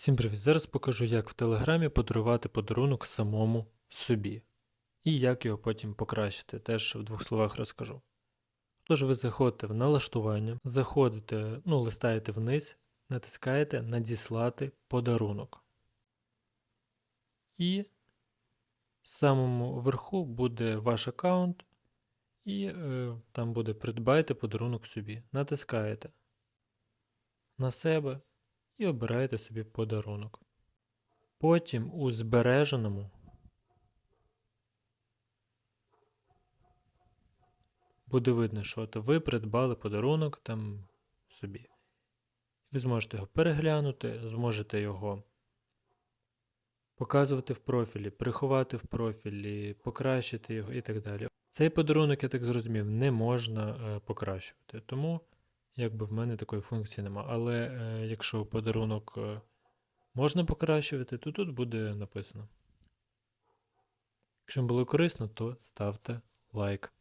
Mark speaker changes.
Speaker 1: Всім привіт! Зараз покажу, як в Телеграмі подарувати подарунок самому собі. І як його потім покращити, теж в двох словах розкажу. Тож ви заходите в налаштування, заходите, ну, листаєте вниз, натискаєте Надіслати подарунок. І в самому верху буде ваш аккаунт, і е, там буде Придбайте подарунок собі. Натискаєте на себе і обираєте собі подарунок. Потім у збереженому буде видно, що от ви придбали подарунок там собі. Ви зможете його переглянути, зможете його показувати в профілі, приховати в профілі, покращити його і так далі. Цей подарунок, я так зрозумів, не можна е, покращувати. Тому якби в мене такої функції нема. Але е, якщо подарунок е, можна покращувати, то тут буде написано. Якщо вам було корисно, то ставте лайк.